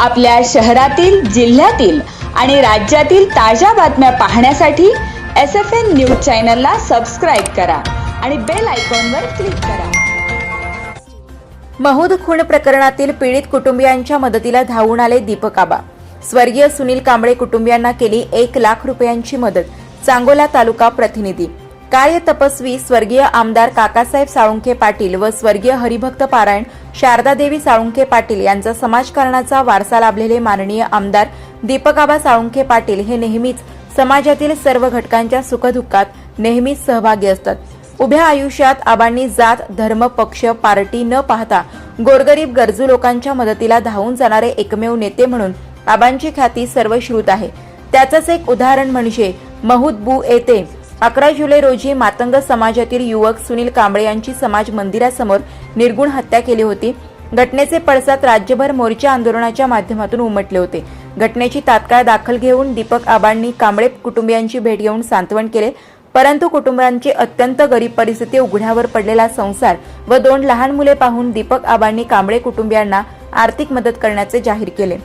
आपल्या शहरातील जिल्ह्यातील आणि राज्यातील ताज्या बातम्या पाहण्यासाठी एस एफ एन न्यूज चॅनलला सबस्क्राईब करा आणि बेल आयकॉनवर क्लिक करा. महूद खून प्रकरणातील पीडित कुटुंबियांच्या मदतीला धावून आले दीपक आबा. स्वर्गीय सुनील कांबळे कुटुंबियांना केली एक लाख रुपयांची मदत सांगोला तालुका प्रतिनिधी. कार्य तपस्वी स्वर्गीय आमदार काकासाहेब साळुंखे पाटील व स्वर्गीय हरिभक्त पारायण शारदादेवी साळुंखे पाटील यांचा समाजकारणाचा वारसा लाभलेले माननीय आमदार दीपकाबा साळुंखे पाटील हे नेहमीच समाजातील सर्व घटकांच्या सुखदुःखात नेहमीच सहभागी असतात. उभ्या आयुष्यात आबांनी जात धर्म पक्ष पार्टी न पाहता गोरगरीब गरजू लोकांच्या मदतीला धावून जाणारे एकमेव नेते म्हणून आबांची ख्याती सर्वश्रुत आहे. त्याचंच एक उदाहरण म्हणजे महूद बू अकरा जुलै रोजी मातंग समाजातील युवक सुनील कांबळे यांची समाज मंदिरासमोर निर्गुण हत्या केली होती. घटनेचे पडसाद राज्यभर मोर्चा आंदोलनाच्या माध्यमातून उमटले होते. घटनेची तात्काळ दाखल घेऊन दीपक आबांनी कांबळे कुटुंबियांची भेट घेऊन सांत्वन केले. परंतु कुटुंबांची अत्यंत गरीब परिस्थिती उघड्यावर पडलेला संसार व दोन लहान मुले पाहून दीपक आबांनी कांबळे कुटुंबियांना आर्थिक मदत करण्याचे जाहीर केले.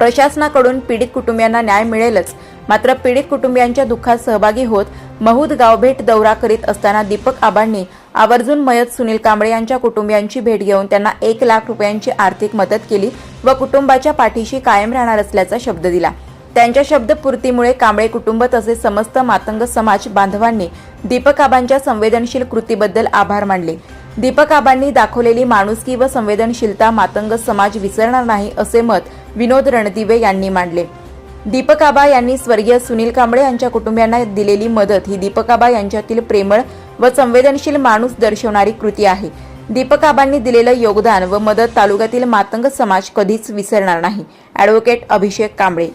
प्रशासनाकडून पीडित कुटुंबियांना न्याय मिळेलच. मात्र पीडित कुटुंबियांच्या दुःखात सहभागी होत महूद गावभेट दौरा करीत असताना दीपक आबांनी आवर्जून मयत सुनील कांबळे यांच्या कुटुंबियांची भेट घेऊन त्यांना एक लाख रुपयांची आर्थिक मदत केली व कुटुंबाच्या पाठीशी कायम राहणार असल्याचा शब्द दिला. त्यांच्या शब्दपूर्तीमुळे कांबळे कुटुंब तसेच समस्त मातंग समाज बांधवांनी दीपक आबांच्या संवेदनशील कृतीबद्दल आभार मानले. दीपक आबांनी दाखवलेली माणुसकी व संवेदनशीलता मातंग समाज विसरणार नाही असे मत विनोद रणदिवे यांनी मांडले. दीपक आबा यांनी स्वर्गीय सुनील कांबळे यांच्या कुटुंबियांना दिलेली मदत ही दीपक आबा यांच्यातील प्रेमळ व संवेदनशील माणूस दर्शवणारी कृती आहे. दीपक आबांनी दिलेलं योगदान व मदत तालुक्यातील मातंग समाज कधीच विसरणार नाही. ॲडव्होकेट अभिषेक कांबळे.